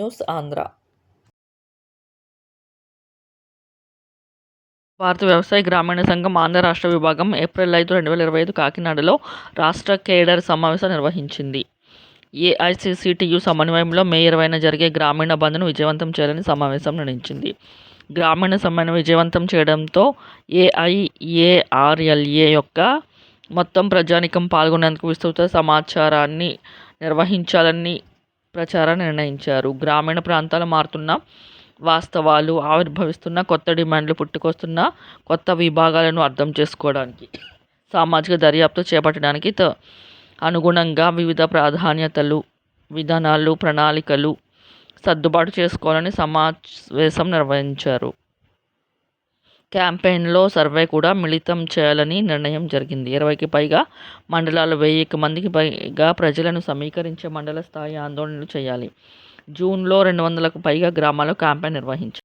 News Andhra భారత వ్యవసాయ గ్రామీణ సంఘం ఆంధ్ర రాష్ట్ర విభాగం ఏప్రిల్ ఐదు రెండు వేల ఇరవై ఐదు కాకినాడలో రాష్ట్ర కేడర్ సమావేశం నిర్వహించింది. ఏఐసిసిటియు సమన్వయంలో మే ఇరవైన జరిగే గ్రామీణ బంద్ను విజయవంతం చేయాలని సమావేశం నిర్ణయించింది. గ్రామీణ సమ్మెను విజయవంతం చేయడంతో ఏఐఏఆర్ఎల్ఏ యొక్క మొత్తం ప్రజానీకం పాల్గొనేందుకు విస్తృత సమాచారాన్ని నిర్వహించాలని ప్రచారం నిర్ణయించారు. గ్రామీణ ప్రాంతాలు మారుతున్న వాస్తవాలు ఆవిర్భవిస్తున్న కొత్త డిమాండ్లు పుట్టుకొస్తున్న కొత్త విభాగాలను అర్థం చేసుకోవడానికి సామాజిక దర్యాప్తు చేపట్టడానికి త అనుగుణంగా వివిధ ప్రాధాన్యతలు విధానాలు ప్రణాళికలు సర్దుబాటు చేసుకోవాలని సమావేశం నిర్వహించారు. క్యాంపెయిన్లో సర్వే కూడా మిళితం చేయాలని నిర్ణయం జరిగింది. ఇరవైకి పైగా మండలాలు వెయ్యికి మందికి పైగా ప్రజలను సమీకరించే మండల స్థాయి ఆందోళనలు చేయాలి. జూన్లో రెండు వందలకు పైగా గ్రామాల్లో క్యాంపెయిన్ నిర్వహించారు.